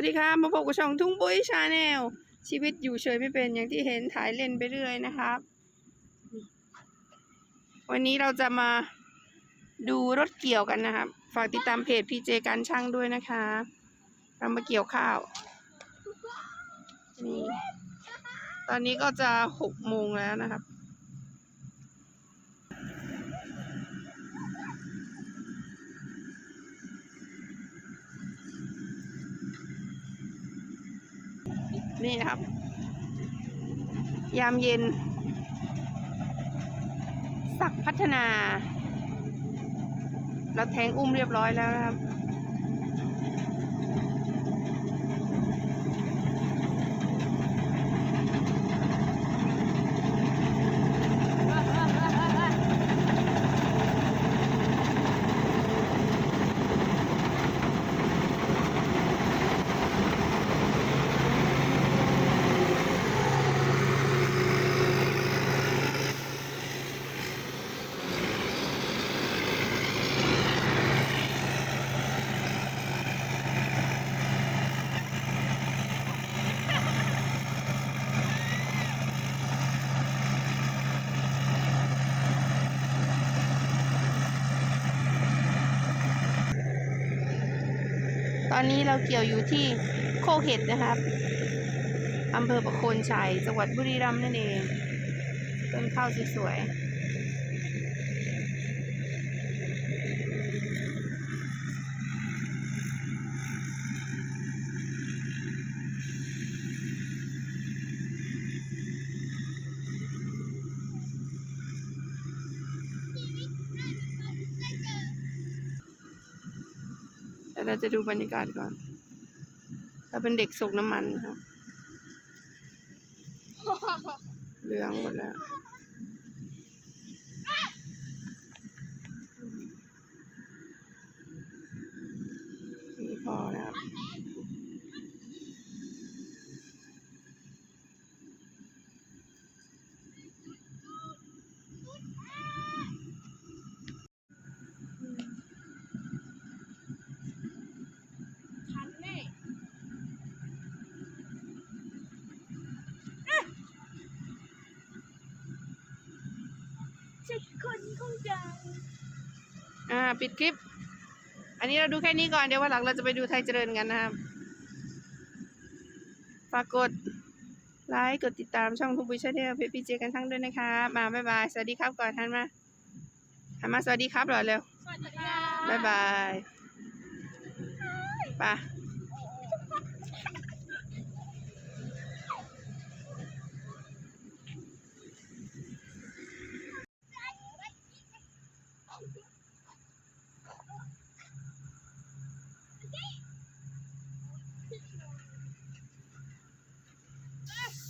วัสดีค่ะ มาพบกับช่องทุ่งปุ้ยชาแนลชีวิตอยู่เฉยไม่เป็นอย่างที่เห็นถ่ายเล่นไปเรื่อยนะครับ วันนี้เราจะมาดูรถเกี่ยวกันนะครับ ฝากติดตามเพจพีเจการช่างด้วยนะคะเรามาเกี่ยวข้าวนี่ตอนนี้ก็จะหกโมงแล้วนะครับ นี่ครับ ยามเย็น สักพัฒนา เราแทงอุ้มเรียบร้อยแล้วนะครับ ตอนนี้เราเกี่ยวอยู่ที่โคกเห็ดนะครับอำเภอประโคนชัยจังหวัดบุรีรัมย์นั่นเอง ต้นข้าวสวยๆ แต่เราจะดูบรรยากาศก่อนเราเป็นเด็กสกน้ำมันครับเหลืองหมดแล้วนี่พอนะค จะคนของเราอ่าปิดคลิป อันนี้เราดูแค่นี้ก่อนเดี๋ยววันหลังเราจะไปดูไทยเจริญกันนะครับฝากกดไลค์กดติดตามช่องทุกบุญชาแนลเพจพีเจกันทั้งด้วยนะคะมาบ๊ายบาย สวัสดีครับก่อนทันมาทันมาสวัสดีครับหรอเร็วสวัสดีค่ะบ๊ายบายไป Okay. Ah!